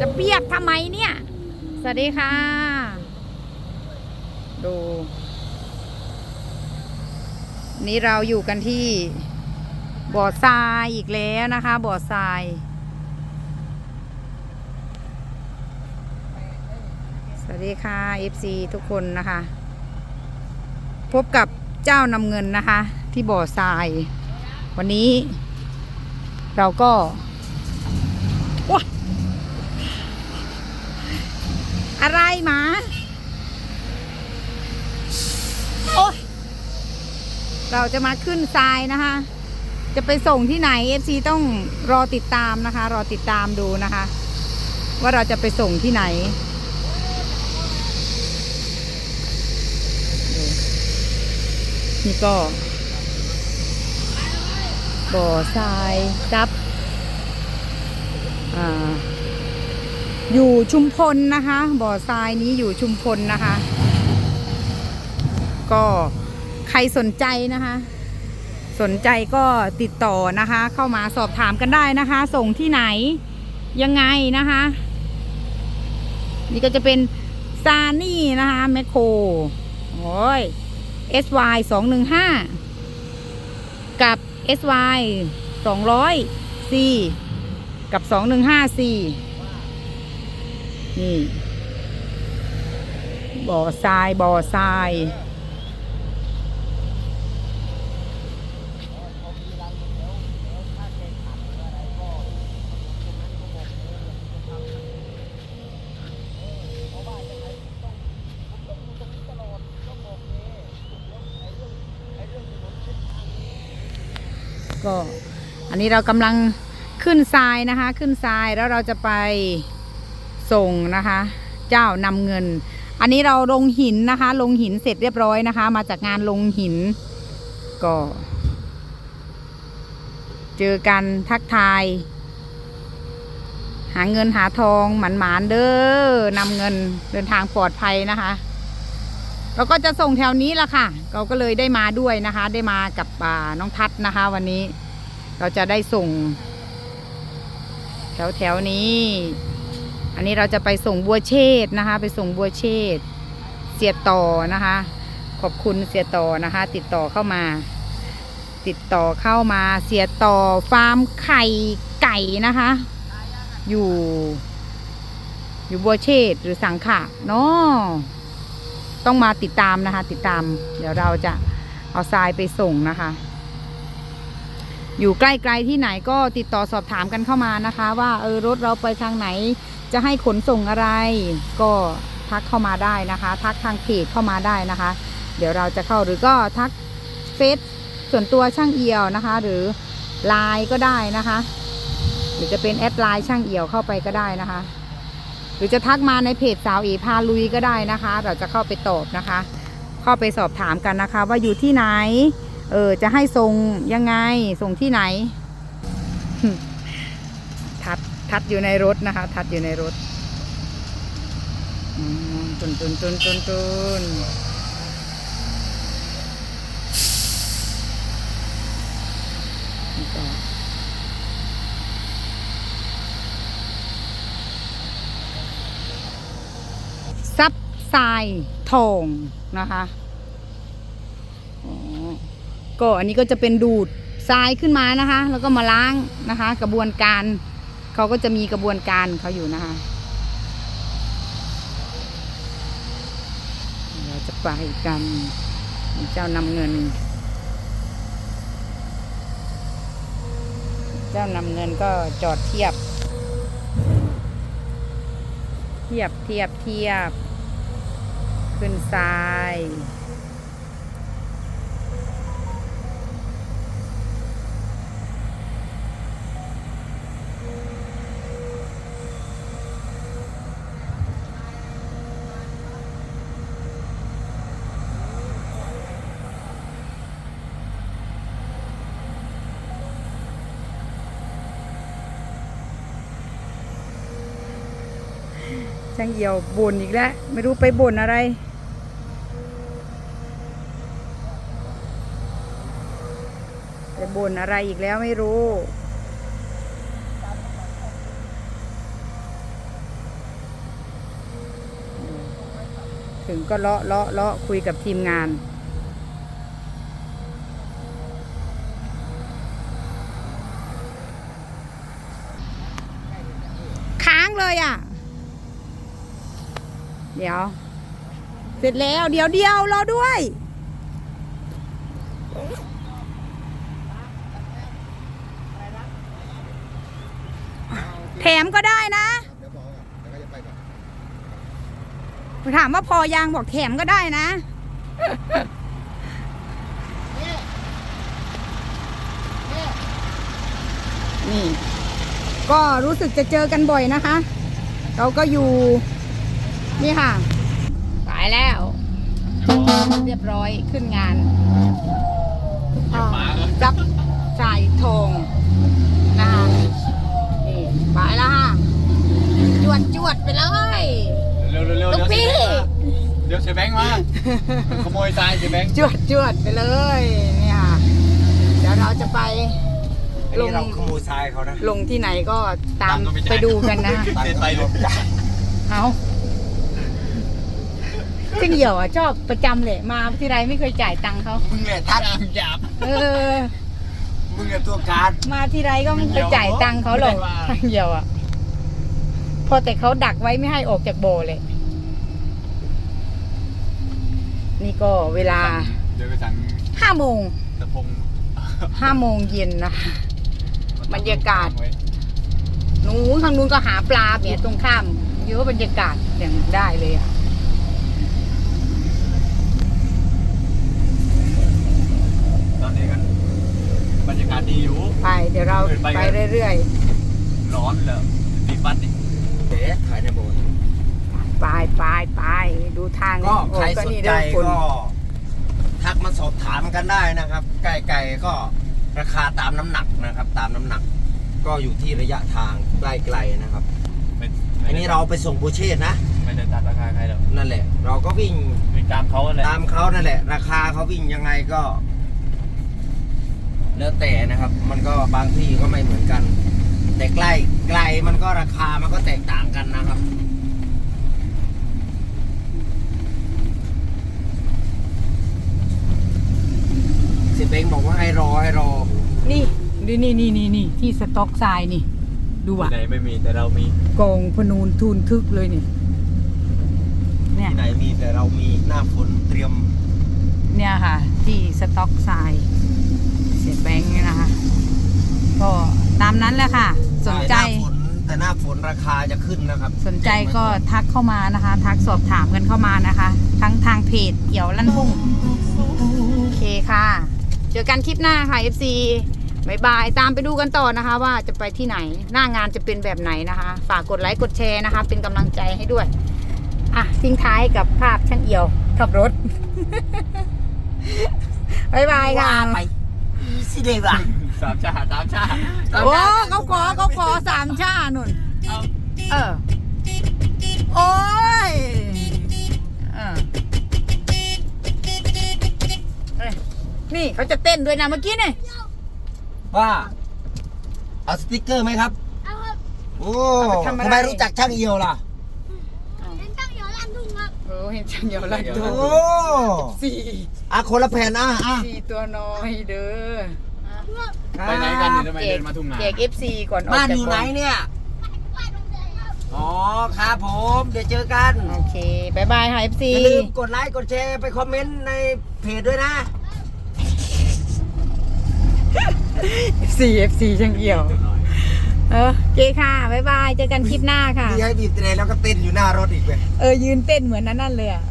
จะเบียดทำไมเนี่ย สวัสดีค่ะ ดู นี่เราอยู่กันที่บ่อทรายอีกแล้วนะคะ บ่อทรายสวัสดีค่ะ FC ทุกคนนะคะ พบกับเจ้านำเงินนะคะ ที่บ่อทราย วันนี้ เราก็ว้า อะไรหมาโอ๊ยเราจะมาขึ้นทรายนะคะ จะไปส่งที่ไหน FC ต้องรอติดตามนะคะ รอติดตามดูนะคะ ว่าเราจะไปส่งที่ไหนนี่ก็บ่อทรายจับอ่า อยู่ชุมพลนะคะ บ่อทรายนี้อยู่ชุมพลนะคะ ก็ใครสนใจนะคะ สนใจก็ติดต่อนะคะ เข้ามาสอบถามกันได้นะคะ ส่งที่ไหนยังไงนะคะ นี่ก็จะเป็นซานี่นะคะแมคโครโอ้ย SY 215กับ SY 200 C กับ 215 C นี่ บ่อทราย บ่อทรายก็อันนี้เรากำลังขึ้นทรายนะคะ ขึ้นทรายแล้วเราจะไป ส่งนะคะ เจ้านำเงิน อันนี้เราลงหินนะคะ ลงหินเสร็จเรียบร้อยนะคะ มาจากงานลงหินก็ เจอกันทักทาย หาเงินหาทองหมันหมานเด้อนำเงินเดินทางปลอดภัยนะคะ เราก็จะส่งแถวนี้ละค่ะ เราก็เลยได้มาด้วยนะคะ ได้มากับอ่าน้องทัศน์นะคะ วันนี้เราจะได้ส่ง แถวแถวนี้ อันนี้เราจะไปส่งบัวเชษนะคะ ไปส่งบัวเชษเสียต่อนะคะ ขอบคุณเสียต่อนะคะ ติดต่อเข้ามา ติดต่อเข้ามาเสียต่อฟาร์มไข่ไก่นะคะ อยู่ อยู่บัวเชษหรือสังขะเนาะต้องมาติดตามนะคะ ติดตาม เดี๋ยวเราจะเอาทรายไปส่งนะคะ อยู่ใกล้ๆที่ไหนก็ติดต่อสอบถามกันเข้ามานะคะ ว่าเออรถเราไปทางไหน จะให้ขนส่งอะไรก็ทักเข้ามาได้นะคะ ทักทางเพจเข้ามาได้นะคะ เดี๋ยวเราจะเข้าหรือก็ทักเฟซส่วนตัวช่างเอี่ยวนะคะ หรือไลน์ก็ได้นะคะ หรือจะเป็นแอดไลน์ช่างเอี่ยวเข้าไปก็ได้นะคะ หรือจะทักมาในเพจสาวเอพาลุยก็ได้นะคะ เราจะเข้าไปตอบนะคะ เข้าไปสอบถามกันนะคะ ว่าอยู่ที่ไหน เออจะให้ส่งยังไงส่งที่ไหน ทัดอยู่ในรถนะคะ ทัดอยู่ในรถอืมตุนตุนตุนตุนตุนซับทรายทองนะคะอ๋อก็อันนี้ก็จะเป็นดูดทรายขึ้นมานะคะ แล้วก็มาล้างนะคะ กระบวนการ เขาก็จะมีกระบวนการเขาอยู่นะคะเราจะไปกันเจ้านำเงิน เจ้านำเงินก็จอดเทียบ เทียบเทียบเทียบ ขึ้นทราย ช่างเอี่ยวบ่นอีกแล้ว ไม่รู้ไปบ่นอะไร ไปบ่นอะไรอีกแล้วไม่รู้ถึงก็เลาะเลาะเลาะคุยกับทีมงาน เดี๋ยว เสร็จแล้ว เดี๋ยวเดียวรอด้วย แถมก็ได้นะ ถามว่าพอยางบอกแถมก็ได้นะนี่ ก็รู้สึกจะเจอกันบ่อยนะคะ เราก็อยู่ นี่ค่ะไปแล้ว เรียบร้อยขึ้นงานอ่าจับสายทองนะคะนี่ไปแล้วค่ะจวดจวดไปเลย เร็วเร็วเร็วลูกพี่ เดี๋ยวเสียแบงค์มาขโมยทรายเสียแบงค์จวดจวดไปเลยเนี่ยค่ะเดี๋ยวเราจะไปอันนี้เราขโมยทรายเขานะลงที่ไหนก็ตามไปดูกันนะ เสียไปเลย เอา ซึ่งเหี่ยวอะชอบประจำเลยมาที่ไรไม่เคยจ่ายตังค์เขา มึงเนี่ยทัดหยาบเออ มึงเนี่ยตัวการมาที่ไรก็ไม่เคยจ่ายตังค์เขาหรอกไม่ได้ว่าเหี่ยวอะ พอแต่เขาดักไว้ไม่ให้ออกจากโบเลย นี่ก็เวลาเดี๋ยวไปสั่งห้าโมงตะพงห้าโมงเย็นนะคะ บรรยากาศหนูทางนู้นก็หาปลาเนี่ยตรงข้ามเยอะบรรยากาศอย่างได้เลยอะ ต อนนี้กันบรรยากาศดีอยู่ ไปเดี๋ยวเราเดินไปไปกัน เรื่อยร้อนเลยตีฟัดดิเอ๊ะขายในโบสถ์ๆ ไปไปไปดูทางก็โอ้ใครสนนี่ใจเด้อคนก็ ทักมาสอบถามกันได้นะครับ ไก่ไก่ก็ราคาตามน้ำหนักนะครับ ตามน้ำหนัก ก็อยู่ที่ระยะทางใกล้ๆนะครับ ไม่อันนี้เราไปส่งโบเชตนะ ไม่ได้ตัดราคาใครหรอกนั่นแหละ เราก็วิ่ง ไปตามเขาแหละตามเขานั่นแหละ ราคาเขาวิ่งยังไงก็ แล้วแต่นะครับ มันก็บางที่ก็ไม่เหมือนกัน แต่ใกล้ไกลมันก็ราคามันก็แตกต่างกันนะครับเสิเบงบอกว่าให้รอให้รอนี่นี่นี่นี่นี่นี่ที่สต็อกทรายนี่ ดูอะที่ไหนไม่มีแต่เรามีกองพนูนทูนทึกเลยนี่ เนี่ย ที่ไหนมีแต่เรามีหน้าฝนเตรียม เนี่ยค่ะ ที่สต็อกทรายเสียแบงค์เนี่ยนะคะก็ตามนั้นแหละค่ะ สนใจหน้าฝนแต่หน้าฝนราคาจะขึ้นนะครับสนใจก็ทักเข้ามานะคะ ทักสอบถามกันเข้ามานะคะ ทั้งทางเพจเกี่ยวลั่นพุ่งโอเคค่ะ เจอกันคลิปหน้าค่ะ FC บายบาย ตามไปดูกันต่อนะคะ ว่าจะไปที่ไหนหน้างานจะเป็นแบบไหนนะคะ ฝากกดไลค์กดแชร์นะคะ เป็นกำลังใจให้ด้วย อะทิ้งท้ายกับภาพช่างเอี่ยวขับรถ บายบายค่ะไป อีสิเดว่ะสามชาสามชาสามโอ้ชาเขาขอเขาขอสามชาหนุนเอาเออ โอ้ยเออเอ้ยนี่เขาจะเต้นด้วยนะเมื่อกี้เนี่ยว่าเอาสติกเกอร์ไหมครับ เอาครับ โอ้เอาไปทำอะไรทำไมรู้จักช่างเอียวล่ะ เป็นตั้งเดี๋ยวลั่นทุ่งครับ โอ้เห็นจังเดียวละตัโอ้วสี่อะคนละแผ่นอะอะสี่ตัวน้อยเด้อไปไหนกันเนี่ยทำไมเดินมาทุ่งนาแจกเอฟซีก่อนออกบ้านจากอยู่ไหนกองเนี่ยไปตรงเลยครับอ๋อครับผม เดี๋ยวเจอกันโอเคบายบายค่ะเอฟซีอย่าลืมกดไลค์กดแชร์ไปคอมเมนต์ในเพจด้วยนะ เอฟซีเอฟซีช่างเอี่ยวเออ โอเคค่ะบายบายเจอกันคลิปหน้าค่ะดีให้บีบเตรแล้วก็เต้นอยู่หน้ารถอีกเว้ย เออยืนเต้นเหมือนนั้นนั่นเลยอะ